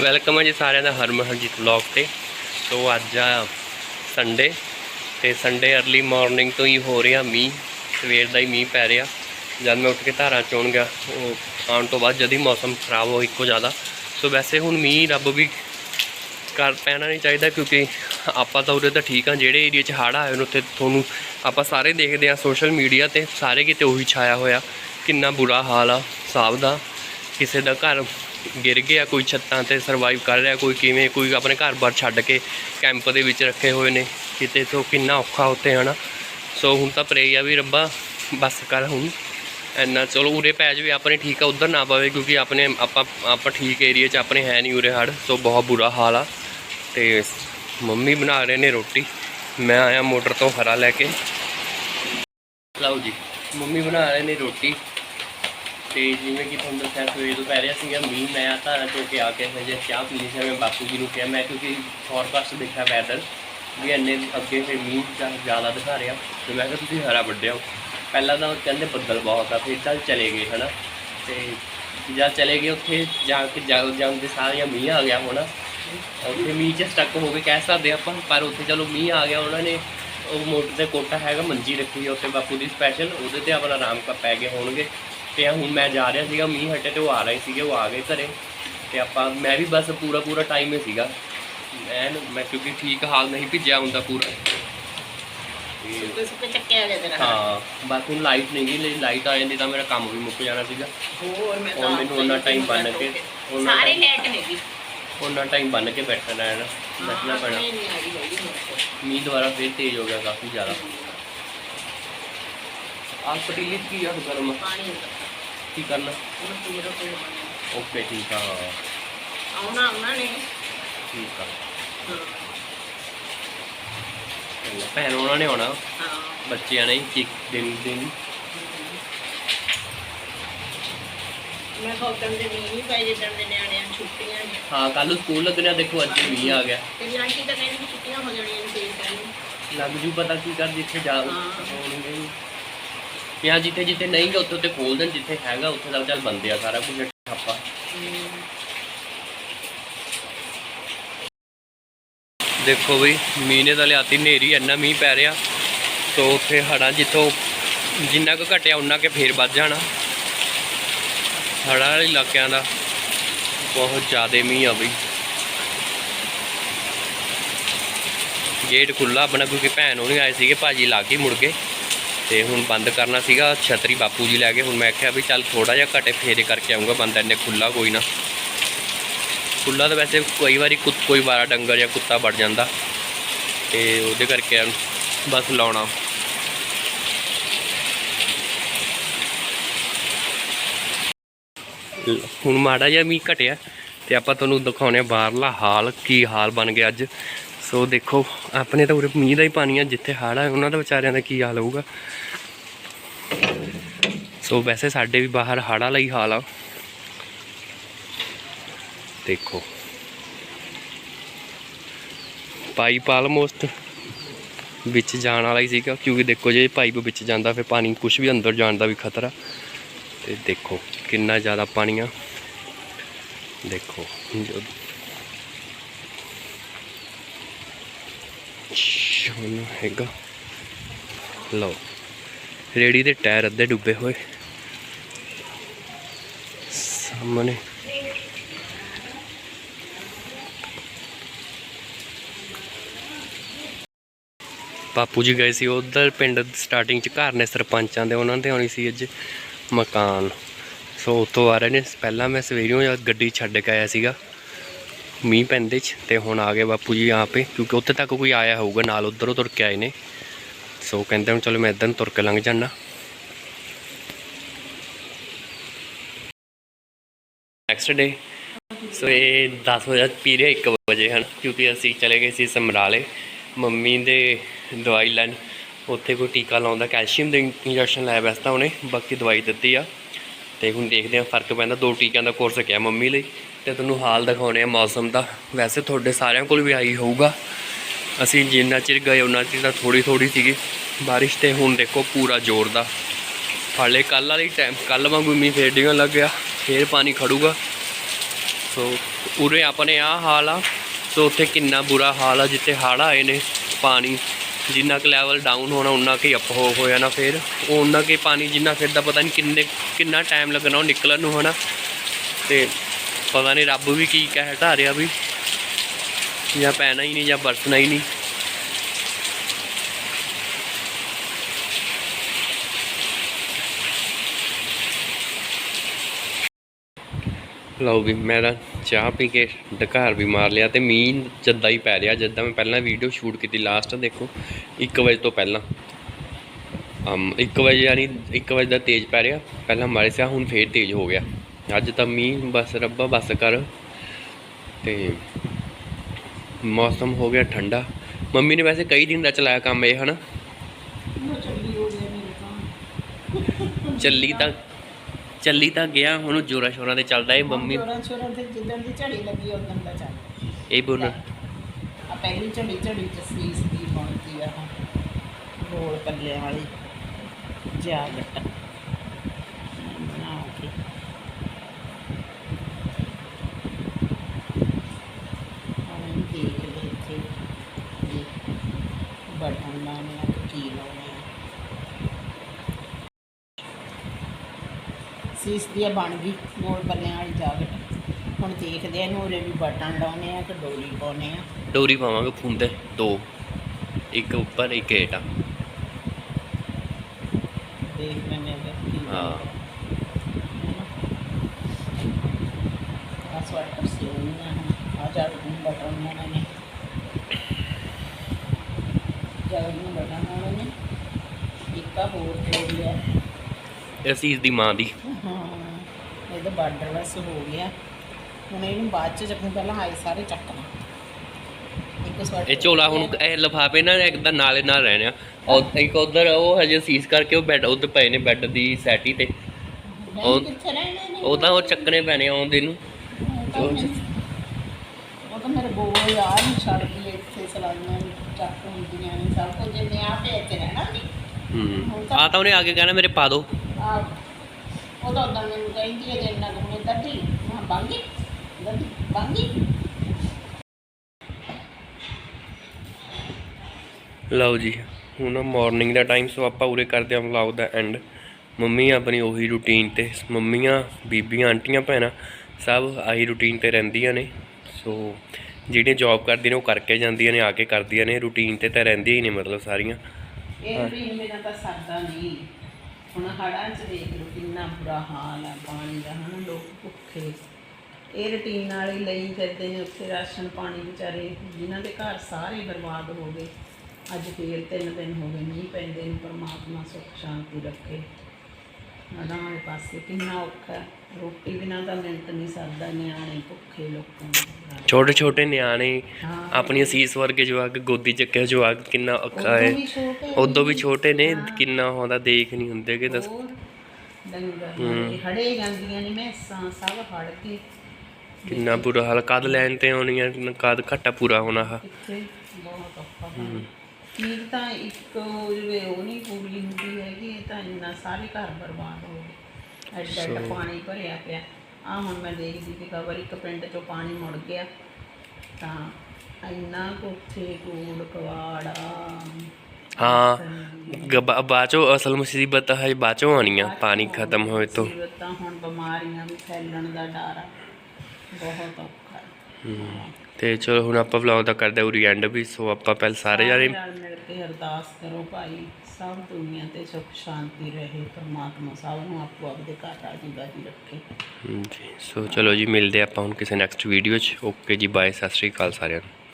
Welcome ਹੈ ਜੀ ਸਾਰਿਆਂ ਦਾ ਹਰਮਨਜੀਤ ਵਲੌਗ ਤੇ। ਸੋ ਅੱਜ ਆ ਸੰਡੇ ਤੇ ਸੰਡੇ ਅਰਲੀ ਮਾਰਨਿੰਗ ਤੋਂ ਹੀ ਹੋ ਰਿਹਾ ਮੀਂਹ। ਸਵੇਰ ਦਾ ਹੀ ਮੀਂਹ ਪੈ ਰਿਹਾ। ਜਦ ਮੈਂ ਉੱਠ ਕੇ ਧਾਰਾਂ ਚੋਣ ਗਿਆ, ਉਹ ਆਉਣ ਤੋਂ ਬਾਅਦ ਜਦ ਹੀ ਮੌਸਮ ਖਰਾਬ ਹੋ ਇੱਕੋ ਜ਼ਿਆਦਾ। ਸੋ ਵੈਸੇ ਹੁਣ ਮੀਂਹ ਰੱਬ ਵੀ ਕਰ ਪੈਣਾ ਨਹੀਂ ਚਾਹੀਦਾ ਕਿਉਂਕਿ ਆਪਾਂ ਤਾਂ ਉਰੇ ਤਾਂ ਠੀਕ ਆ। ਜਿਹੜੇ ਏਰੀਆ 'ਚ ਹੜ੍ਹ ਆਏ ਨੇ ਉੱਥੇ ਤੁਹਾਨੂੰ ਆਪਾਂ ਸਾਰੇ ਦੇਖਦੇ ਆ ਸੋਸ਼ਲ ਮੀਡੀਆ ਤੇ। ਸਾਰੇ ਕਿਤੇ ਉਹੀ ਛਾਇਆ ਹੋਇਆ। ਕਿੰਨਾ ਬੁਰਾ ਹਾਲ ਆ ਸਾਹਬ ਦਾ ਕਿਸੇ ਦਾ ਘਰ ਗਿਰ ਗਿਆ, ਕੋਈ ਛੱਤਾਂ ਤੇ ਸਰਵਾਈਵ ਕਰ ਰਿਹਾ, ਕੋਈ ਕਿਵੇਂ, ਕੋਈ ਆਪਣੇ ਘਰ-ਬਾਰ ਛੱਡ ਕੇ ਕੈਂਪ ਦੇ ਵਿੱਚ ਰੱਖੇ ਹੋਏ ਨੇ। ਕਿਤੇ ਤੋਂ ਕਿੰਨਾ ਔਖਾ ਉੱਤੇ ਹਨਾ? ਸੋ ਹੁਣ ਤਾਂ ਪ੍ਰੇ ਆ ਵੀ ਰੱਬਾ, ਬਸ ਕਰ ਹੁਣ। ਇੰਨਾ, ਚਲੋ, ਉਰੇ ਪੈ ਵੀ ਆਪਣੇ ਠੀਕ ਆ, ਉਧਰ ਨਾ ਪਵੇ, ਕਿਉਂਕਿ ਆਪਣੇ, ਆਪਾਂ ਆਪਾਂ ਠੀਕ ਏਰੀਆ 'ਚ ਆਪਣੇ ਹੈ ਨਹੀਂ ਉਰੇ ਹੜ ਸੋ ਬਹੁਤ ਬੁਰਾ ਹਾਲ ਆ। ਤੇ ਮੰਮੀ ਬਣਾ ਰਹੇ ਨੇ ਰੋਟੀ। ਮੈਂ ਆਇਆ ਮੋਟਰ ਤੋਂ ਹਰਾ ਲੈ ਕੇ। ਲਓ ਜੀ, ਮੰਮੀ ਬਣਾ ਰਹੇ ਨੇ ਰੋਟੀ। ਤੇ ਜਿਵੇਂ ਕਿ ਤੁਹਾਨੂੰ ਦੱਸਿਆ, ਸਵੇਰ ਤੋਂ ਪੈ ਰਿਹਾ ਸੀਗਾ ਮੀਂਹ, ਮੈਂ ਧਾਰਾ ਚੋ ਕੇ ਆ ਕੇ ਹਜੇ ਚਾਹ ਪੀਣੀ ਸੀ, ਮੈਂ ਬਾਪੂ ਜੀ ਨੂੰ ਕਿਹਾ, ਮੈਂ ਕਿਉਂਕਿ ਫੋਰਕਾਸਟ ਦੇਖਿਆ ਵੈਦਰ ਵੀ ਇੰਨੇ ਅੱਗੇ ਫਿਰ ਮੀਂਹ ਜ਼ਿਆ- ਜ਼ਿਆਦਾ ਦਿਖਾ ਰਿਹਾ ਤੇ ਮੈਂ ਕਿਹਾ, ਤੁਸੀਂ ਹਰਾ ਵੱਢਿਓ ਪਹਿਲਾਂ ਤਾਂ ਕਹਿੰਦੇ ਬੱਦਲ ਬਹੁਤ ਆ, ਫਿਰ ਚੱਲ ਚਲੇ ਗਏ, ਹਨਾ? ਤੇ ਜਦ ਚਲੇ ਗਏ ਉੱਥੇ, ਜਾ ਕੇ ਜਾ- ਜਾਂਦੇ ਸਾਰੀਆਂ ਮੀਂਹ ਆ ਗਿਆ ਹੋਣਾ, ਉੱਥੇ ਮੀਂਹ 'ਚ ਸਟਕ ਹੋ ਕੇ ਕਹਿ ਸਕਦੇ ਆਪਾਂ, ਪਰ ਉੱਥੇ ਚਲੋ ਮੀਂਹ ਆ ਗਿਆ, ਉਹਨਾਂ ਨੇ ਉਹ ਮੋਟਰ ਤੇ ਕੋਟਾ ਹੈਗਾ, ਮੰਜੀ ਰੱਖੀ ਹੈ ਉੱਥੇ ਬਾਪੂ ਦੀ ਸਪੈਸ਼ਲ ਉਹਦੇ ਤੇ ਆਪਣਾ ਆਰਾਮ ਕਰ ਪੈ ਗਏ ਹੋਣਗੇ। ਤੇ ਹੁਣ ਮੈਂ ਜਾ ਰਿਹਾ ਸੀਗਾ ਮੀਂਹ ਹਟੇ ਤੇ ਉਹ ਆ ਰਹੇ ਸੀਗੇ ਉਹ ਆ ਗਏ ਘਰੇ। ਤੇ ਆਪਾਂ ਮੈਂ ਵੀ ਬਸ ਪੂਰਾ ਪੂਰਾ ਟਾਈਮ ਹੀ ਸੀਗਾ। ਮੈਂ ਮੈਂ ਕਿਉਂਕਿ ਠੀਕ ਹਾਲ ਨਹੀਂ ਭਿੱਜਿਆ ਹੁੰਦਾ ਪੂਰਾ। ਤੇ ਸੁੱਕੇ ਸੁੱਕੇ ਹਾਂ ਬਸ ਹੁਣ ਲਾਈਟ ਨਹੀਂ ਗਈ ਲਾਈਟ ਆ ਜਾਂਦੀ ਤਾਂ ਮੇਰਾ ਕੰਮ ਵੀ ਮੁੱਕ ਜਾਣਾ ਸੀਗਾ। ਹੋਰ ਮੈਂ ਮੈਨੂੰ ਉਹਨਾਂ ਟਾਈਮ ਬੰਨ ਕੇ ਸਾਰੇ ਲੈਟ ਨੇ ਵੀ ਉਹਨਾਂ ਟਾਈਮ ਬੰਨ ਕੇ ਬੈਠਣਾ ਰਹਿਣਾ ਬੈਠਣਾ ਪੈਣਾ। ਮੀਂਹ ਦੁਬਾਰਾ ਫੇਰ ਤੇਜ਼ ਹੋ ਗਿਆ ਕਾਫੀ ਜ਼ਿਆਦਾ। ਆਹ ਪਤੀਲੀ 'ਚ ਕੀ ਆ ਗਰਮ? ਪਾਣੀ ਹੁੰਦਾ। ਕੀ ਕਰਨਾ ਪੂਰਾ ਓਕੇ ਠੀਕ ਆ ਹਾਂ, ਆਉਣਾ ਉਹਨਾਂ ਨੇ ਠੀਕ ਆ। ਹਾਂ। ਭੈਣ ਉਹਨਾਂ ਨੇ ਆਉਣਾ। ਹਾਂ। ਬੱਚਿਆਂ ਨੇ ਇੱਕ ਦਿਨ ਦਿਨ। ਮੈਂ ਕਹਤਨ ਦੇ ਵੀ ਨਹੀਂ ਪਏ ਜਿੱਦਣ ਦੇ ਨਿਆਣਿਆਂ ਨੂੰ ਛੁੱਟੀਆਂ ਨੇ। ਹਾਂ ਕੱਲ ਨੂੰ ਸਕੂਲ ਲੱਗਣਾ ਦੇਖੋ ਅੱਜ ਮੀਂਹ ਆ ਗਿਆ। ਤੇ ਆਂਟੀ ਤਾਂ ਕਹਿੰਦੀ ਵੀ ਛੁੱਟੀਆਂ ਹੋ ਜਾਣੀਆਂ ਨੇ ਫੇਰ ਟਾਈਮ ਲੱਗ ਜੂ ਪਤਾ ਕੀ ਕਰ ਜਿੱਥੇ ਜਾ ਹਾਂ। ਹੋਣਗੇ। ਜਾਂ ਜਿੱਥੇ ਜਿੱਥੇ ਨਹੀਂ ਗਾ, ਉੱਥੇ ਉੱਥੇ ਖੋਲ ਦੇਣ, ਜਿੱਥੇ ਹੈਗਾ, ਉੱਥੇ ਦਾ ਚੱਲ ਬੰਦੇ ਆ ਸਾਰਾ ਕੁਝ ਠੱਪਾ ਦੇਖੋ ਬਈ, ਮੀਂਹ ਦਾ ਲਿਆਤੀ ਨੇਰੀ ਇੰਨਾ ਮੀਂਹ ਪੈ ਰਿਹਾ। ਸੋ ਉੱਥੇ ਹੜਾਂ ਜਿੱਥੋਂ ਜਿੰਨਾ ਕੁ ਘਟਿਆ ਉਹਨਾਂ ਕੇ ਫੇਰ ਵੱਧ ਜਾਣਾ। ਹੜਾਂ ਵਾਲੇ ਇਲਾਕਿਆਂ ਦਾ ਬਹੁਤ ਜ਼ਿਆਦਾ ਮੀਂਹ ਆ ਬਈ। ਗੇਟ ਖੁੱਲਾ ਆਪਣਾ ਕਿਉਂਕਿ ਭੈਣ ਹੋਣੀ ਆਏ ਸੀਗੇ, ਭਾਜੀ ਲਾ ਕੇ ਮੁੜ ਗਏ। ਤੇ ਹੁਣ ਬੰਦ ਕਰਨਾ ਸੀਗਾ, ਛਤਰੀ ਬਾਪੂ ਜੀ ਲੈ ਗਏ। ਹੁਣ ਮੈਂ ਕਿਹਾ ਵੀ ਚੱਲ ਥੋੜਾ ਜਿਹਾ ਘਟੇ ਫੇਰੇ ਕਰਕੇ ਆਉਂਗਾ ਬੰਦ ਇੰਨੇ ਖੁੱਲਾ ਕੋਈ ਨਾ। ਖੁੱਲਾ ਤਾਂ ਵੈਸੇ ਕਈ ਵਾਰੀ ਕੁੱਤ, ਕੋਈ ਵਾਰਾ ਡੰਗਰ ਜਾਂ ਕੁੱਤਾ ਵੜ ਜਾਂਦਾ। ਤੇ ਉਹਦੇ ਕਰਕੇ ਬਸ ਲਾਉਣਾ। ਹੁਣ ਮਾੜਾ ਜਿਹਾ ਮੀਂਹ ਘਟਿਆ, ਤੇ ਆਪਾਂ ਤੁਹਾਨੂੰ ਦਿਖਾਉਣੇ ਆ ਬਾਹਰਲਾ ਹਾਲ, ਕੀ ਹਾਲ ਬਣ ਗਿਆ ਅੱਜ। ਸੋ ਦੇਖੋ, ਆਪਣੇ ਤਾਂ ਉਰੇ ਮੀਂਹ ਦਾ ਹੀ ਪਾਣੀ ਆ, ਜਿੱਥੇ ਹੜ੍ਹ ਆ, ਉਹਨਾਂ ਦਾ ਵਿਚਾਰਿਆਂ ਦਾ ਕੀ ਹਾਲ ਹੋਊਗਾ। ਸੋ ਵੈਸੇ ਸਾਡੇ ਵੀ ਬਾਹਰ ਹੜ੍ਹਾਂ ਲਈ ਹਾਲ ਆ। ਦੇਖੋ। ਪਾਈਪ ਆਲਮੋਸਟ ਵਿੱਚ ਜਾਣ ਵਾਲਾ ਹੀ ਸੀਗਾ, ਕਿਉਂਕਿ ਦੇਖੋ, ਜੇ ਪਾਈਪ ਵਿੱਚ ਜਾਂਦਾ, ਫਿਰ ਪਾਣੀ ਕੁਝ ਵੀ ਅੰਦਰ ਜਾਣ ਦਾ ਵੀ ਖਤਰਾ। ਤੇ ਦੇਖੋ, ਕਿੰਨਾ ਜ਼ਿਆਦਾ ਪਾਣੀ ਆ। ਦੇਖੋ ਜੋ- ਹੈਗਾ। ਲਓ, ਰੇੜੀ ਦੇ ਟਾਇਰ ਅੱਧੇ ਡੁੱਬੇ ਹੋਏ। ਸਾਹਮਣੇ। ਬਾਪੂ ਜੀ ਗਏ ਸੀ ਉਧਰ, ਪਿੰਡ ਸਟਾਰਟਿੰਗ ਚ ਘਰ ਨੇ ਸਰਪੰਚਾਂ ਦੇ, ਉਹਨਾਂ ਦੇ ਆਉਣੀ ਸੀ ਅੱਜ ਮਕਾਨ। ਸੋ ਉੱਥੋਂ ਆ ਰਹੇ ਨੇ। ਪਹਿਲਾਂ ਮੈਂ ਸਵੇਰਿਓਂ ਗੱਡੀ ਛੱਡ ਕੇ ਆਇਆ ਸੀਗਾ ਮੀਂਹ ਪੈਂਦੇ ਚ ਤੇ ਹੁਣ ਆ ਗਏ ਬਾਪੂ ਜੀ ਆਪੇ ਕਿਉਂਕਿ ਉੱਥੇ ਤੱਕ ਕੋਈ ਆਇਆ ਹੋਊਗਾ, ਨਾਲ ਉਧਰੋਂ ਤੁਰ ਕੇ ਆਏ ਨੇ। ਸੋ ਕਹਿੰਦੇ ਹੁਣ ਚਲੋ ਮੈਂ ਇੱਧਰ ਨੂੰ ਤੁਰ ਕੇ ਲੰਘ ਜਾਣਾ ਨੈਕਸਟ ਡੇ ਸੋ ਇਹ 10 ਵਜੇ ਪੀ ਰਹੇ 1 ਵਜੇ ਹਨ, ਕਿਉਂਕਿ ਅਸੀਂ ਚਲੇ ਗਏ ਸੀ ਸਮਰਾਲੇ। ਮੰਮੀ ਦੇ ਦਵਾਈ ਲੈਣ, ਉੱਥੇ ਕੋਈ ਟੀਕਾ ਲਾਉਂਦਾ ਕੈਲਸ਼ੀਅਮ ਦੇ ਇੰਜੈਕਸ਼ਨ ਲਾਇਆ ਵੈਸੇ ਤਾਂ ਉਹਨੇ, ਬਾਕੀ ਦਵਾਈ ਦਿੱਤੀ ਆ। ਤੇ ਹੁਣ ਦੇਖਦੇ ਆ ਫ਼ਰਕ ਪੈਂਦਾ, ਦੋ ਟੀਕਿਆਂ ਦਾ ਕੋਰਸ ਕਿਹਾ ਮੰਮੀ ਲਈ। ਤੇ ਤੁਹਾਨੂੰ ਹਾਲ ਦਿਖਾਉਣੇ ਆ ਮੌਸਮ ਦਾ। ਵੈਸੇ ਤੁਹਾਡੇ ਸਾਰਿਆਂ ਕੋਲ ਵੀ ਆਈ ਹੋਊਗਾ। ਅਸੀਂ ਜਿੰਨਾ ਚਿਰ ਗਏ, ਉਹਨਾਂ ਚਿਰ ਤਾਂ ਥੋੜੀ ਥੋੜੀ ਸੀਗੀ। ਬਾਰਿਸ਼ ਤੇ ਹੁਣ ਦੇਖੋ ਪੂਰਾ ਜ਼ੋਰ ਦਾ। ਹਾਲੇ ਕੱਲ ਵਾਲੀ ਟਾਈਮ ਕੱਲ ਵਾਂਗੂ ਮੀਂਹ ਫੇਰ ਡਿੱਗਣ ਲੱਗ ਗਿਆ, ਫੇਰ ਪਾਣੀ ਖੜੂਗਾ। ਸੋ, ਉਰੇ ਆਪਣੇ ਆ ਹਾਲ ਆ। ਸੋ ਉੱਥੇ ਕਿੰਨਾ ਬੁਰਾ ਹਾਲ ਆ, ਜਿੱਥੇ ਹੜ੍ਹ ਆਏ ਨੇ ਪਾਣੀ। ਜਿੰਨਾ ਕੁ ਲੈਵਲ ਡਾਊਨ ਹੋਣਾ ਉਨਾ ਕੁ ਅਪ ਹੋ ਹੋ ਜਾਣਾ ਫਿਰ। ਉਹ ਉਨਾ ਕੁ ਪਾਣੀ ਜਿੰਨਾ ਫਿਰ ਦਾ ਪਤਾ ਨਹੀਂ ਕਿੰਨੇ, ਕਿੰਨਾ ਟਾਈਮ ਲੱਗਣਾ ਉਹ ਨਿਕਲਣ ਨੂੰ, ਹਨਾ। ਤੇ ਪਤਾ ਨਹੀਂ ਰੱਬ ਵੀ ਕੀ ਕਹਿ ਢਾ ਰਿਹਾ ਵੀ, ਜਾਂ ਪੈਣਾ ਹੀ ਨਹੀਂ ਜਾਂ ਵਰਤਣਾ ਹੀ ਨਹੀਂ। ਲਓ ਵੀ ਮੈਂ ਤਾਂ ਚਾਹ ਪੀ ਕੇ ਡਕਾਰ ਵੀ ਮਾਰ ਲਿਆ ਤੇ ਮੀਂਹ ਜੱਦਾ ਹੀ ਪੈ ਰਿਹਾ, ਜਿੱਦਾਂ ਮੈਂ ਪਹਿਲਾਂ ਵੀਡੀਓ ਸ਼ੂਟ ਕੀਤੀ ਲਾਸਟ ਦੇਖੋ 1 ਵਜੇ ਤੋਂ ਪਹਿਲਾਂ। ਅਮ 1 ਵਜੇ ਯਾਨੀ 1 ਵਜੇ ਦਾ ਤੇਜ਼ ਪੈ ਰਿਹਾ, ਪਹਿਲਾਂ ਮਾਰੇ ਸਿਆ ਹੁਣ ਫੇਰ ਤੇਜ਼ ਹੋ ਗਿਆ। ਅੱਜ ਤਾਂ ਮੀਂਹ ਬਸ ਰੱਬਾ ਬਸ ਕਰ। ਤੇ ਮੌਸਮ ਹੋ ਗਿਆ ਠੰਡਾ। ਮੰਮੀ ਨੇ ਵੈਸੇ ਕਈ ਦਿਨ ਦਾ ਚਲਾਇਆ ਕੰਮ ਇਹ ਹਨਾ? ਚੱਲੀ ਤਾਂ ਚੱਲੀ ਤਾਂ ਗਿਆ ਹੁਣ ਜੋਰਾ ਸ਼ੋਰਾਂ ਤੇ ਚੱਲਦਾ ਇਹ ਮੰਮੀ। ਚੋਰਾਂ ਚੋਰਾਂ ਤੇ ਜਿੱਦਣ ਦੀ ਝੜੀ ਲੱਗੀ ਉਦੋਂ ਦਾ ਚੱਲ ਇਹ ਬੋਲ। ਆ ਪਹਿਲੀ ਝੜੀ ਝੜੀ ਚ ਸੀਸ ਦੀ ਬਣਦੀ ਆ। ਗੋਲ ਪੱਲੇ ਵਾਲੀ ਬਣਾ ਕੇ ਹੁਣ ਦੇਖ ਲੈ ਇੱਥੇ ਵੀ ਬਟਨ ਲਾਉਣੇ ਆ ਕਿ ਕੀ ਲਾਉਣੇ ਆ ਸੀਸ ਦੀ ਬਣ ਗਈ ਗੋਲ ਪੱਲਿਆਂ ਵਾਲੀ ਜਾਗਟ ਹੁਣ ਦੇਖਦੇ ਆ ਉਰੇ ਵੀ ਬਟਨ ਲਾਉਣੇ ਆ ਕਿ ਡੋਰੀ ਪਾਉਣੇ ਆ। ਡੋਰੀ ਪਾਵਾਂਗੇ ਫੁੰਦੇ ਦੋ। ਇੱਕ ਉੱਪਰ ਇੱਕ ਹੇਠਾਂ ਦੇਖ ਲੈਂਦੇ ਆ ਫਿਰ ਕੀ ਹਾਂ। ਆ ਸਵੈਟਰ ਸਿਉਣਾ ਆ ਜਾ ਨੂੰ ਬਟਨ ਲਾਉਣੇ ਨੇ। ਜਾ ਨੂੰ ਬਟਨ ਲਾਉਣੇ ਨੇ। ਇੱਕ ਆ ਹੋਰ ਹੋ ਗਿਆ ਅਸੀਸ ਦੀ ਮਾਂ ਦੀ। ਇਹਦਾ ਬਾਰਡਰ ਵਸ ਹੋ ਗਿਆ ਹੁਣ ਇਹਨੂੰ ਬਾਅਦ ਚ ਚੱਕੂ ਪਹਿਲਾਂ ਆਏ ਸਾਰੇ ਚੱਕਣਾ। ਇੱਕ ਸਵੈਟਰ ਇਹ ਝੋਲਾ ਹੁਣ ਇਹ ਲਫਾਫੇ ਨਾਲ ਇੱਕਦਾਂ ਨਾਲੇ ਨਾਲ ਰਹਿਣੇ ਔਰ ਇੱਕ ਉਧਰ ਉਹ ਹਜੇ ਸੀਸ ਕਰਕੇ ਉਹ ਬੈੱਡ ਉੱਤੇ ਪਏ ਨੇ ਬੈੱਡ ਦੀ ਸੈਟੀ ਤੇ। ਨਹੀਂ, ਉਹ- ਕਿੱਥੇ ਰਹਿਣੇ ਨੇ? ਉਹ ਤਾਂ ਉਹ ਚੱਕਣੇ ਪੈਣੇ ਆਉਂਦੇ ਨੂੰ। ਉਹ ਤਾਂ ਮੇਰੇ ਗੋਲ ਯਾਰ ਨੂੰ ਛੱਡ ਕੇ ਇੱਥੇ ਸਲਾਈਆਂ ਚੱਕ ਹੁੰਦੀਆਂ ਨੇ। ਸਭ ਕੁਝ ਜਿੰਨੇ ਆ ਇੱਥੇ ਰਹਿਣਾ ਸੀ। ਹੂੰ। ਆ ਤਾਂ ਉਹਨੇ ਆ ਕੇ ਕਹਿਣਾ ਮੇਰੇ ਪਾ ਦੋ। ਆ ਤਾਂ ਉਦੋਂ ਮੈਨੂੰ ਕਹਿੰਦੀ ਹੈ ਜੇ ਇੰਨਾ ਗੁਣੇ ਦੱਦੀ ਮੈਂ ਬਾਂਗੀ ਦੱਦੀ ਬਾਂਗੀ ਲਓ ਜੀ ਹੁਣ ਮਾਰਨਿੰਗ ਦਾ ਟਾਈਮ ਸੋ ਆਪਾਂ ਉਰੇ ਕਰਦੇ ਹਾਂ ਵਲੌਗ ਦਾ ਐਂਡ ਮੰਮੀ ਆਪਣੀ ਉਹੀ ਰੂਟੀਨ ਤੇ ਮੰਮੀਆਂ ਬੀਬੀਆਂ ਆਂਟੀਆਂ ਭੈਣਾਂ ਸਭ ਆਹੀ ਰੂਟੀਨ ਤੇ ਰਹਿੰਦੀਆਂ ਨੇ। ਸੋ ਜਿਹੜੀਆਂ ਜੌਬ ਕਰਦੀਆਂ ਨੇ ਉਹ ਕਰਕੇ ਜਾਂਦੀਆਂ ਨੇ ਆ ਕੇ ਕਰਦੀਆਂ ਨੇ। ਰੂਟੀਨ ਤੇ ਤਾਂ ਰਹਿੰਦੀਆਂ ਹੀ ਨੇ ਮਤਲਬ ਸਾਰੀਆਂ। ਇਹ ਵੀ ਮੇਰਾ ਤਾਂ ਸਰਦਾ ਨਹੀਂ। ਹੁਣ ਹੜ੍ਹਾਂ 'ਚ ਦੇਖ ਲਓ ਕਿੰਨਾ ਬੁਰਾ ਹਾਲ ਆ, ਪਾਣੀ ਦਾ ਹਨਾ, ਲੋਕ ਭੁੱਖੇ। ਇਹ ਰੁਟੀਨ ਵਾਲੇ ਲਈ ਫਿਰਦੇ ਨੇ ਉੱਥੇ, ਰਾਸ਼ਨ ਪਾਣੀ ਵਿਚਾਰੇ, ਜਿਨ੍ਹਾਂ ਦੇ ਘਰ ਸਾਰੇ ਬਰਬਾਦ ਹੋ ਗਏ। ਅੱਜ ਫੇਰ ਤਿੰਨ ਦਿਨ ਹੋ ਗਏ, ਮੀਂਹ ਪੈਂਦੇ ਨੂੰ ਪਰਮਾਤਮਾ ਸੁੱਖ ਸ਼ਾਂਤੀ ਰੱਖੇ। ਹੜਾਂ ਵਾਲੇ ਪਾਸੇ ਕਿੰਨਾ ਔਖਾ ਹੈ। ਰੋਟੀ ਬਿਨਾਂ ਤਾਂ ਮਿੰਟ ਨਹੀਂ ਸਰਦਾ ਨਿਆਣੇ ਭੁੱਖੇ ਲੋਕਾਂ ਦੇ ਛੋਟੇ ਛੋਟੇ ਨਿਆਣੇ ਹਾਂ। ਆਪਣੀ ਅਸੀਸ ਵਰਗੇ ਜਵਾਕ ਗੋਦੀ ਚੱਕਿਆ ਜਵਾਕ ਕਿੰਨਾ ਔਖਾ ਹੈ। ਉਦੋਂ ਵੀ ਛੋਟੇ ਉਦੋਂ ਵੀ ਛੋਟੇ ਨੇ ਕਿੰਨਾ ਹੁੰਦਾ ਦੇਖ ਨਹੀਂ ਹੁੰਦੇ ਕਿ ਦੱਸ। ਹੋਰ ਡੰਗਰ ਨਾਲੇ ਹੜੇ ਜਾਂਦੀਆਂ ਨੇ ਮੈਸਾਂ ਸਭ ਹੜ ਕੇ। ਕਿੰਨਾ ਬੁਰਾ ਹਾਲ ਕਦ ਲੈਣ ਤੇ ਆਉਣੀਆਂ ਕਦ ਘਾਟਾ ਪੂਰਾ ਹੋਣਾ ਆ ਕਿੱਥੇ? ਬਹੁਤ ਔਖਾ ਕੰਮ। ਚੀਜ਼ ਤਾਂ ਇੱਕ ਜਿਵੇਂ ਉਹ ਨਹੀਂ ਪੂਰੀ ਹੁੰਦੀ ਹੈਗੀ ਇਹ ਤਾਂ ਇੰਨਾ ਸਾਰੇ ਘਰ ਬਰਬਾਦ ਹੋ ਗਏ। ਐਡਾ ਐਡਾ ਪਾਣੀ ਭਰਿਆ ਪਿਆ। ਆ ਹੁਣ ਮੈਂ ਦੇਖਦੀ ਸੀ ਖਬਰ ਇੱਕ ਪਿੰਡ ਚੋਂ ਪਾਣੀ ਮੁੜ ਗਿਆ। ਤਾਂ ਇੰਨਾ ਕੋਠੇ ਕੂੜ ਕਵਾੜਾ ਹਾਂ ਗ- ਬਾ- ਬਾਅਦ ਚੋਂ ਅਸਲ ਮੁਸੀਬਤ ਹੈ ਬਾਅਦ ਚੋਂ ਆਉਣੀ ਆ ਪਾਣੀ ਖਤਮ ਹੋਏ ਤੋਂ। ਮੁਸੀਬਤਾਂ ਹੁਣ ਬਿਮਾਰੀਆਂ ਵੀ ਫੈਲਣ ਦਾ ਡਰ ਆ। ਬਹੁਤ ਔਖਾ। ਹੈ ਤੇ ਚਲੋ ਹੁਣ ਆਪਾਂ ਵਲੌਗ ਦਾ ਕਰਦੇ ਉਰੀ ਐਂਡ ਵੀ। ਸੋ ਆਪਾਂ ਪਹਿਲ ਸਾਰੇ ਕੇ ਅਰਦਾਸ ਕਰੋ ਭਾਈ, ਸਭ ਦੁਨੀਆ ਤੇ ਸੁਖ ਸ਼ਾਂਤੀ ਰਹੇ, ਪਰਮਾਤਮਾ ਸਭ ਨੂੰ ਆਪੋ ਆਪਦੇ ਘਰ ਰਾਜੀ ਬਾਜੀ ਰੱਖੇ। ਜੀ, ਸੋ ਚਲੋ ਜੀ, ਮਿਲਦੇ ਆਪਾਂ ਹੁਣ ਕਿਸੇ ਨੈਕਸਟ ਵੀਡੀਓ 'ਚ। ਓਕੇ ਜੀ ਬਾਏ ਸਤਿ ਸ਼੍ਰੀ ਅਕਾਲ ਸਾਰਿਆਂ ਨੂੰ।